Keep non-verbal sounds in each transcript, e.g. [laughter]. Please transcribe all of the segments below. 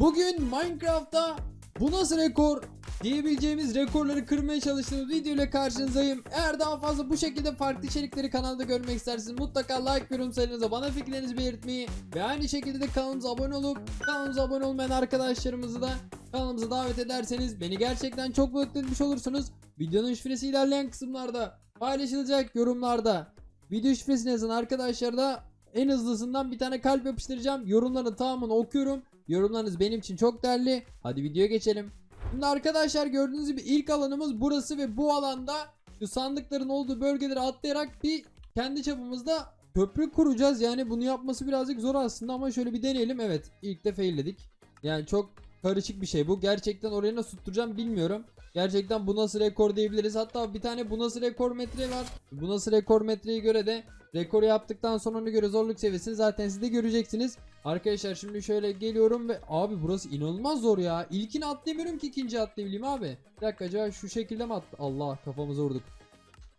Bugün Minecraft'ta bu nasıl rekor diyebileceğimiz rekorları kırmaya çalıştığımız video ile karşınızdayım. Eğer daha fazla bu şekilde farklı içerikleri kanalda görmek isterseniz mutlaka like yorum sayınıza bana fikirlerinizi belirtmeyi ve aynı şekilde de kanalımıza abone olup kanalımıza abone olmayan arkadaşlarımızı da kanalımıza davet ederseniz beni gerçekten çok mutlu etmiş olursunuz. Videonun şifresi ilerleyen kısımlarda paylaşılacak yorumlarda. Video şifresini yazan arkadaşlar da en hızlısından bir tane kalp yapıştıracağım. Yorumların tamamını okuyorum. Yorumlarınız benim için çok değerli. Hadi videoya geçelim. Şimdi arkadaşlar gördüğünüz gibi ilk alanımız burası ve bu alanda şu sandıkların olduğu bölgeleri atlayarak bir kendi çapımızda köprü kuracağız. Yani bunu yapması birazcık zor aslında ama şöyle bir deneyelim. Evet ilk de failledik. Yani çok karışık bir şey bu. Gerçekten oraya nasıl tutturacağım bilmiyorum. Gerçekten bu nasıl rekor diyebiliriz. Hatta bir tane bu nasıl rekor metre var. Bu nasıl rekor metreye göre de rekoru yaptıktan sonra ona göre zorluk seviyesini zaten siz de göreceksiniz. Arkadaşlar şimdi şöyle geliyorum ve abi burası inanılmaz zor ya. İlkini atlayamıyorum ki ikinci atlayabileyim abi. Bir dakika acaba şu şekilde mi at? Allah kafamıza vurduk.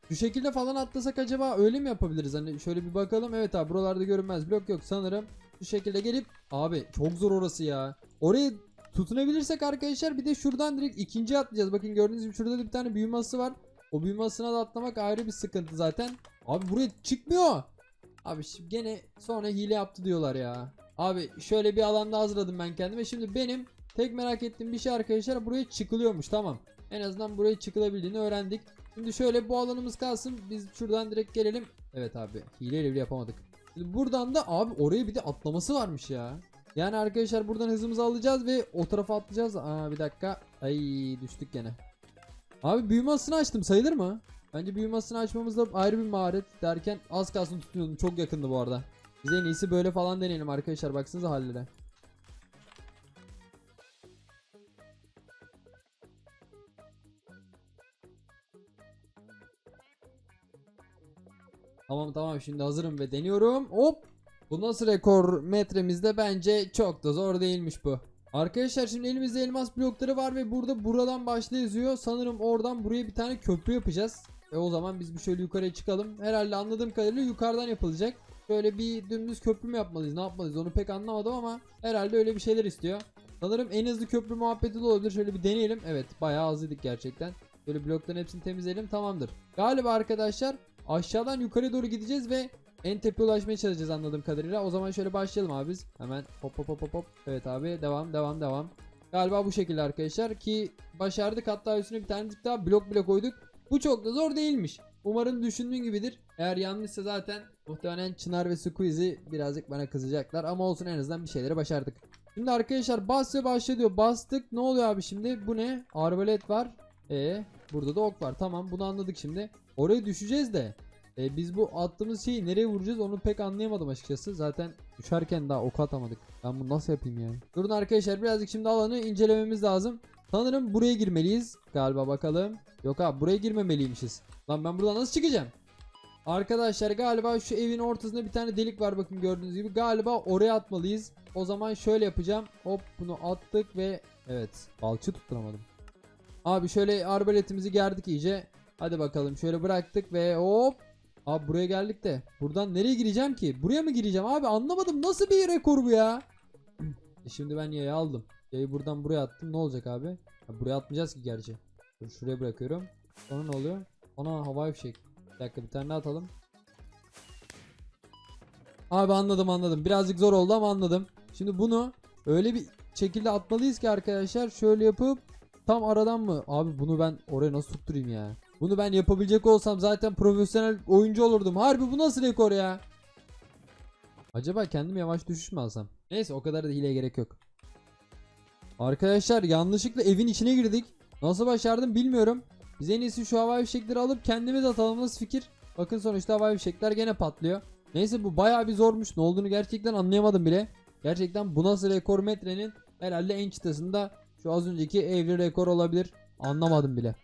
Şu şekilde falan atlasak acaba öyle mi yapabiliriz? Hani şöyle bir bakalım. Evet abi buralarda görünmez blok yok sanırım. Şu şekilde gelip abi çok zor orası ya. Oraya tutunabilirsek arkadaşlar bir de şuradan direkt ikinci atlayacağız. Bakın gördüğünüz gibi şurada da bir tane büyü masası var. O büyü masasına da atlamak ayrı bir sıkıntı zaten. Abi buraya çıkmıyor. Abi şimdi gene sonra hile yaptı diyorlar ya. Abi şöyle bir alanda hazırladım ben kendime. Şimdi benim tek merak ettiğim bir şey arkadaşlar buraya çıkılıyormuş tamam. En azından buraya çıkılabildiğini öğrendik. Şimdi şöyle bu alanımız kalsın. Biz şuradan direkt gelelim. Evet abi hileyle bile yapamadık. Şimdi buradan da abi oraya bir de atlaması varmış ya. Yani arkadaşlar buradan hızımızı alacağız ve o tarafa atlayacağız. Aa bir dakika. Ay düştük gene. Abi büyü masasını açtım sayılır mı? Bence büyü masasını açmamız da ayrı bir maharet derken az kalsın tutuyordum. Çok yakındı bu arada. Biz en iyisi böyle falan deneyelim arkadaşlar. Baksanıza hallere. Tamam tamam şimdi hazırım ve deniyorum. Hop. Bu nasıl rekor metremizde bence çok da zor değilmiş bu. Arkadaşlar şimdi elimizde elmas blokları var ve burada buradan başla yazıyor. Sanırım oradan buraya bir tane köprü yapacağız. E o zaman biz bir şöyle yukarıya çıkalım. Herhalde anladığım kadarıyla yukarıdan yapılacak. Böyle bir dümdüz köprü mü yapmalıyız ne yapmalıyız onu pek anlamadım ama herhalde öyle bir şeyler istiyor. Sanırım en hızlı köprü muhabbeti de olabilir. Şöyle bir deneyelim. Evet bayağı hızlıydık gerçekten. Böyle blokların hepsini temizleyelim tamamdır. Galiba arkadaşlar aşağıdan yukarı doğru gideceğiz ve en tepe ulaşmaya çalışacağız anladığım kadarıyla. O zaman şöyle başlayalım abi biz. Hemen hop hop hop hop. Evet abi devam devam devam. Galiba bu şekilde arkadaşlar ki başardık hatta üstüne bir tane daha blok bile koyduk. Bu çok da zor değilmiş. Umarım düşündüğün gibidir. Eğer yanlışsa zaten muhtemelen Çınar ve Squeezy birazcık bana kızacaklar ama olsun en azından bir şeyleri başardık. Şimdi arkadaşlar bas ve başla diyor. Bastık. Ne oluyor abi şimdi? Bu ne? Arbalet var. E burada da ok var. Tamam bunu anladık şimdi. Oraya düşeceğiz de. E, biz bu attığımız şeyi nereye vuracağız onu pek anlayamadım açıkçası. Zaten düşerken daha ok atamadık. Ben bunu nasıl yapayım yani? Durun arkadaşlar birazcık şimdi alanı incelememiz lazım. Sanırım buraya girmeliyiz. Galiba bakalım. Yok abi buraya girmemeliymişiz. Lan ben buradan nasıl çıkacağım? Arkadaşlar galiba şu evin ortasında bir tane delik var bakın gördüğünüz gibi. Galiba oraya atmalıyız. O zaman şöyle yapacağım. Hop bunu attık ve evet balçı tutturamadım. Abi şöyle arbaletimizi gerdik iyice. Hadi bakalım şöyle bıraktık ve hop. Abi buraya geldik de. Buradan nereye gireceğim ki? Buraya mı gireceğim abi anlamadım. Nasıl bir rekor bu ya? E şimdi ben yayı aldım. Yayı buradan buraya attım. Ne olacak abi? Ha, buraya atmayacağız ki gerçi. Dur şuraya bırakıyorum. Sonra ne oluyor? Ana havai fişek. Bir dakika bir tane atalım. Abi anladım anladım. Birazcık zor oldu ama anladım. Şimdi bunu öyle bir şekilde atmalıyız ki arkadaşlar. Şöyle yapıp tam aradan mı? Abi bunu ben oraya nasıl tutturayım ya? Bunu ben yapabilecek olsam zaten profesyonel oyuncu olurdum. Harbi bu nasıl rekor ya? Acaba kendim yavaş düşüş mü alsam? Neyse o kadar da hileye gerek yok. Arkadaşlar yanlışlıkla evin içine girdik. Nasıl başardım bilmiyorum. Biz en iyisi şu havai fişekleri alıp kendimiz atalım nasıl fikir? Bakın sonuçta havai fişekler gene patlıyor. Neyse bu bayağı bir zormuş. Ne olduğunu gerçekten anlayamadım bile. Gerçekten bu nasıl rekor metrenin herhalde en çıtasında şu az önceki evli rekor olabilir. Anlamadım bile.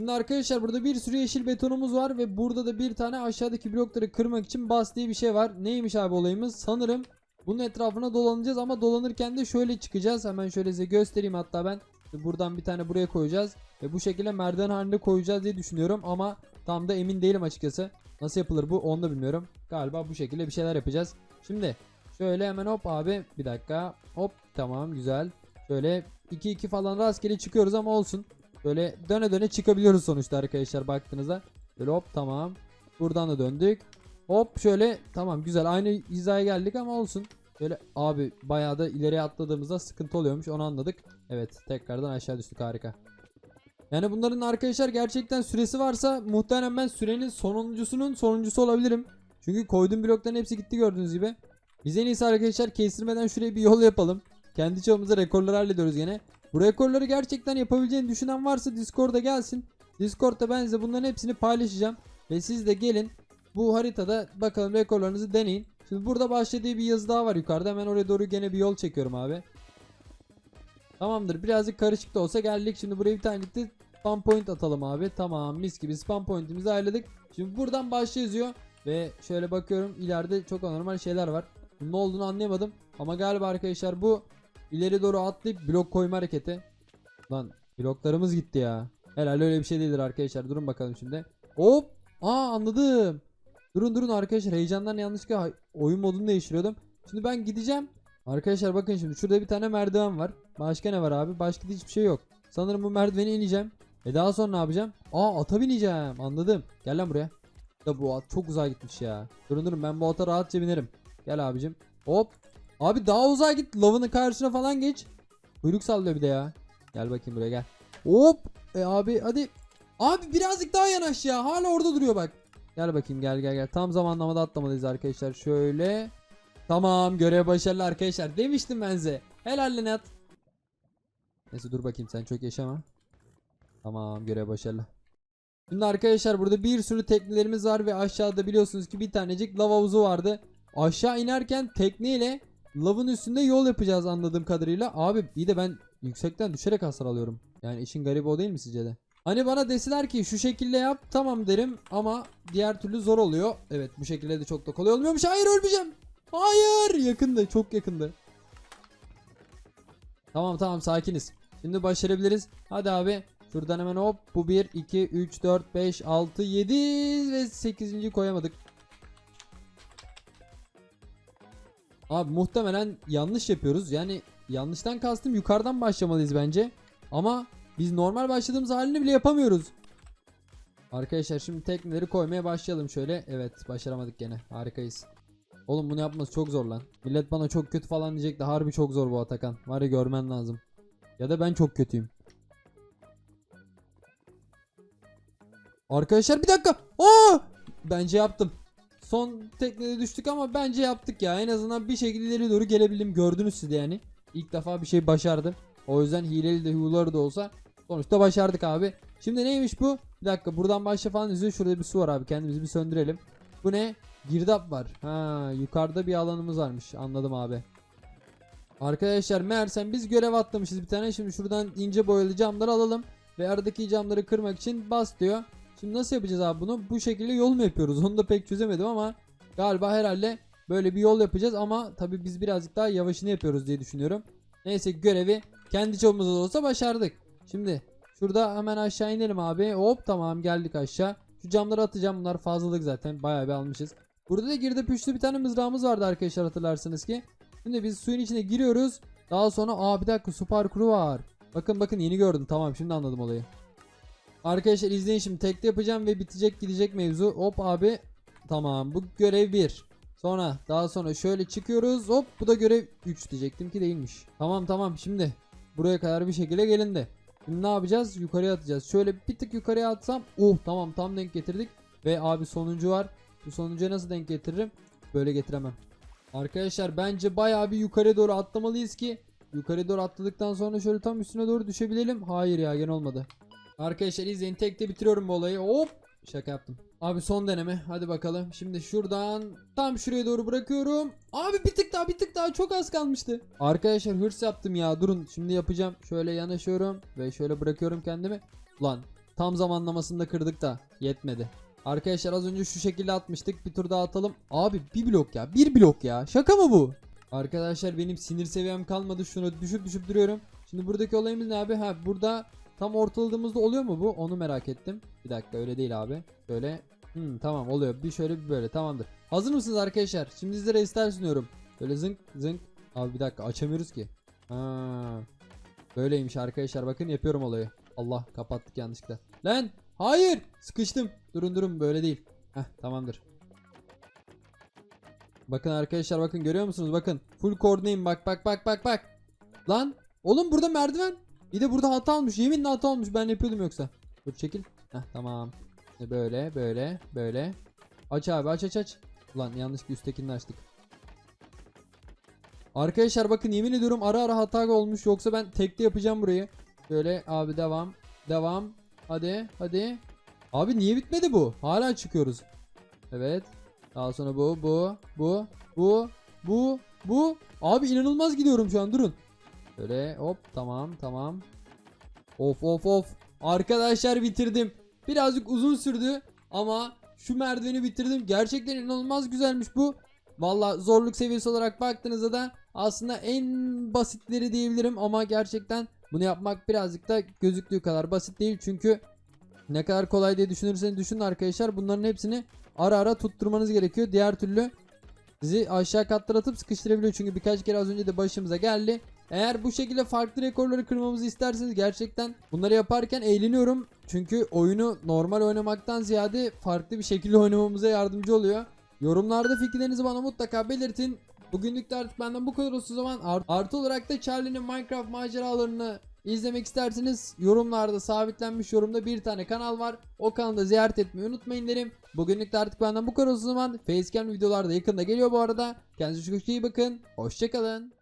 Şimdi arkadaşlar burada bir sürü yeşil betonumuz var ve burada da bir tane aşağıdaki blokları kırmak için bas diye bir şey var. Neymiş abi olayımız? Sanırım bunun etrafına dolanacağız ama dolanırken de şöyle çıkacağız. Hemen şöyle size göstereyim hatta ben. Buradan bir tane buraya koyacağız. Ve bu şekilde merdiven halinde koyacağız diye düşünüyorum ama tam da emin değilim açıkçası. Nasıl yapılır bu onu da bilmiyorum. Galiba bu şekilde bir şeyler yapacağız. Şimdi Şöyle hemen hop abi bir dakika. Hop tamam güzel. Şöyle 2-2 falan rastgele çıkıyoruz ama olsun. Böyle döne döne çıkabiliyoruz sonuçta arkadaşlar baktığınızda. Böyle hop tamam. Buradan da döndük. Hop şöyle tamam güzel aynı hizaya geldik ama olsun. Böyle abi bayağı da ileriye atladığımızda sıkıntı oluyormuş onu anladık. Evet tekrardan aşağı düştük harika. Yani bunların arkadaşlar gerçekten süresi varsa muhtemelen ben sürenin sonuncusunun sonuncusu olabilirim. Çünkü koyduğum blokların hepsi gitti gördüğünüz gibi. Biz en iyisi arkadaşlar kestirmeden şuraya bir yol yapalım. Kendi çapımızda rekorları hallediyoruz gene. Bu rekorları gerçekten yapabileceğini düşünen varsa Discord'a gelsin. Discord'da ben size bunların hepsini paylaşacağım. Ve siz de gelin bu haritada bakalım rekorlarınızı deneyin. Şimdi burada başladığı bir yazı daha var yukarıda. Hemen oraya doğru gene bir yol çekiyorum abi. Tamamdır. Birazcık karışık da olsa geldik. Şimdi buraya bir tane gitti. Spam point atalım abi. Tamam mis gibi spam pointimizi ayarladık. Şimdi buradan başla yazıyor. Ve şöyle bakıyorum ileride çok anormal şeyler var. Ne olduğunu anlayamadım. Ama galiba arkadaşlar bu ileri doğru atlayıp blok koyma hareketi. Lan bloklarımız gitti ya. Herhalde öyle bir şey değildir arkadaşlar. Durun bakalım şimdi. Hop. Aa anladım. Durun durun arkadaşlar heyecandan yanlışlıkla oyun modunu değiştiriyordum. Şimdi ben gideceğim. Arkadaşlar bakın şimdi şurada bir tane merdiven var. Başka ne var abi? Başka da hiçbir şey yok. Sanırım bu merdiveni ineceğim. E daha sonra ne yapacağım? Aa ata bineceğim. Anladım. Gel lan buraya. Da bu at çok uzağa gitmiş ya. Durun durun ben bu ata rahatça binerim. Gel abicim. Hop. Abi daha uzağa git. Lavının karşısına falan geç. Kuyruk sallıyor bir de ya. Gel bakayım buraya gel. Hop. E abi hadi. Abi birazcık daha yanaş ya. Hala orada duruyor bak. Gel bakayım gel gel gel. Tam zamanlamada atlamalıyız arkadaşlar. Şöyle. Tamam görev başarılı arkadaşlar. Demiştim ben size. Helal lan at. Neyse dur bakayım sen çok yaşama. Tamam görev başarılı. Şimdi arkadaşlar burada bir sürü teknelerimiz var ve aşağıda biliyorsunuz ki bir tanecik lav havuzu vardı. Aşağı inerken tekneyle lavın üstünde yol yapacağız anladığım kadarıyla. Abi bir de ben yüksekten düşerek hasar alıyorum. Yani işin garibi o değil mi sizce de? Hani bana deseler ki şu şekilde yap tamam derim ama diğer türlü zor oluyor. Evet bu şekilde de çok da kolay olmuyormuş. Hayır ölmeyeceğim. Hayır yakındı çok yakındı. Tamam tamam sakiniz. Şimdi başarabiliriz. Hadi abi. Şuradan hemen hop. Bu 1, 2, 3, 4, 5, 6, 7 ve 8. koyamadık. Abi muhtemelen yanlış yapıyoruz. Yani yanlıştan kastım yukarıdan başlamalıyız bence. Ama biz normal başladığımız halini bile yapamıyoruz. Arkadaşlar şimdi tekneleri koymaya başlayalım şöyle. Evet başaramadık gene. Harikayız. Oğlum bunu yapması çok zor lan. Millet bana çok kötü falan diyecek de harbi çok zor bu Atakan. Var ya görmen lazım. Ya da ben çok kötüyüm. Arkadaşlar bir dakika. Aa! Bence yaptım. Son teknede düştük ama bence yaptık ya. En azından bir şekilde ileri doğru gelebildim. Gördünüz siz de yani. İlk defa bir şey başardım. O yüzden hileli de huları da olsa sonuçta başardık abi. Şimdi neymiş bu? Bir dakika buradan başla falan yazıyor. Şurada bir su var abi. Kendimizi bir söndürelim. Bu ne? Girdap var. Ha, yukarıda bir alanımız varmış. Anladım abi. Arkadaşlar meğersem biz görev atlamışız bir tane. Şimdi şuradan ince boyalı camları alalım. Ve aradaki camları kırmak için bas diyor. Şimdi nasıl yapacağız abi bunu? Bu şekilde yol mu yapıyoruz? [laughs] Onu da pek çözemedim ama galiba herhalde böyle bir yol yapacağız ama tabi biz birazcık daha yavaşını yapıyoruz diye düşünüyorum. Neyse görevi kendi çabamızda da olsa başardık. Şimdi şurada hemen aşağı inelim abi. Hop tamam geldik aşağı. Şu camları atacağım bunlar fazlalık zaten bayağı bir almışız. Burada da girdi püşlü bir tane mızrağımız vardı arkadaşlar hatırlarsınız ki. Şimdi biz suyun içine giriyoruz. Daha sonra aa bir dakika su parkuru var. Bakın bakın yeni gördüm tamam şimdi anladım olayı. Arkadaşlar izleyin şimdi tekte yapacağım ve bitecek gidecek mevzu. Hop abi. Tamam bu görev 1. Sonra daha sonra şöyle çıkıyoruz. Hop bu da görev 3 diyecektim ki değilmiş. Tamam tamam şimdi buraya kadar bir şekilde gelindi. Şimdi ne yapacağız? Yukarıya atacağız. Şöyle bir tık yukarıya atsam. Oh tamam tam denk getirdik. Ve abi sonuncu var. Bu sonuncuya nasıl denk getiririm? Böyle getiremem. Arkadaşlar bence bayağı bir yukarıya doğru atlamalıyız ki yukarıya doğru atladıktan sonra şöyle tam üstüne doğru düşebilelim. Hayır ya gene olmadı. Arkadaşlar izleyin tekte bitiriyorum bu olayı. Hop şaka yaptım. Abi son deneme hadi bakalım. Şimdi şuradan tam şuraya doğru bırakıyorum. Abi bir tık daha bir tık daha çok az kalmıştı. Arkadaşlar hırs yaptım ya durun şimdi yapacağım. Şöyle yanaşıyorum ve şöyle bırakıyorum kendimi. Lan tam zamanlamasında kırdık da yetmedi. Arkadaşlar az önce şu şekilde atmıştık. Bir tur daha atalım. Abi bir blok ya. Bir blok ya. Şaka mı bu? Arkadaşlar benim sinir seviyem kalmadı. Şunu düşüp düşüp duruyorum. Şimdi buradaki olayımız ne abi? Ha burada tam ortaladığımızda oluyor mu bu? Onu merak ettim. Bir dakika öyle değil abi. Böyle. Hmm, tamam oluyor. Bir şöyle bir böyle tamamdır. Hazır mısınız arkadaşlar? Şimdi sizlere ister sunuyorum. Böyle zınk zınk. Abi bir dakika açamıyoruz ki. Ha. Böyleymiş arkadaşlar bakın yapıyorum olayı. Allah kapattık yanlışlıkla. Lan hayır sıkıştım. Durun durun böyle değil. Heh tamamdır. Bakın arkadaşlar bakın görüyor musunuz bakın. Full koordineyim bak bak bak bak bak. Lan oğlum burada merdiven. Bir de burada hata olmuş. Yeminle hata olmuş. Ben yapıyordum yoksa. Dur çekil. Heh tamam. İşte böyle böyle böyle. Aç abi aç aç aç. Ulan yanlış üsttekini açtık. Arkadaşlar bakın yemin ediyorum ara ara hata olmuş. Yoksa ben tekte yapacağım burayı. Böyle abi devam. Devam. Hadi hadi. Abi niye bitmedi bu? Hala çıkıyoruz. Evet. Daha sonra bu bu bu bu bu bu. Abi inanılmaz gidiyorum şu an durun. Böyle hop tamam tamam. Of of of. Arkadaşlar bitirdim. Birazcık uzun sürdü ama şu merdiveni bitirdim. Gerçekten inanılmaz güzelmiş bu. Valla zorluk seviyesi olarak baktığınızda da aslında en basitleri diyebilirim ama gerçekten bunu yapmak birazcık da gözüktüğü kadar basit değil çünkü ne kadar kolay diye düşünürseniz düşünün arkadaşlar bunların hepsini ara ara tutturmanız gerekiyor. Diğer türlü sizi aşağı katlara atıp sıkıştırabiliyor çünkü birkaç kere az önce de başımıza geldi. Eğer bu şekilde farklı rekorları kırmamızı isterseniz gerçekten bunları yaparken eğleniyorum. Çünkü oyunu normal oynamaktan ziyade farklı bir şekilde oynamamıza yardımcı oluyor. Yorumlarda fikirlerinizi bana mutlaka belirtin. Bugünlük de artık benden bu kadar olsun zaman. Art- artı olarak da Charlie'nin Minecraft maceralarını izlemek isterseniz yorumlarda sabitlenmiş yorumda bir tane kanal var. O kanalı ziyaret etmeyi unutmayın derim. Bugünlük de artık benden bu kadar olsun zaman. Facecam videolar da yakında geliyor bu arada. Kendinize çok iyi bakın. Hoşçakalın.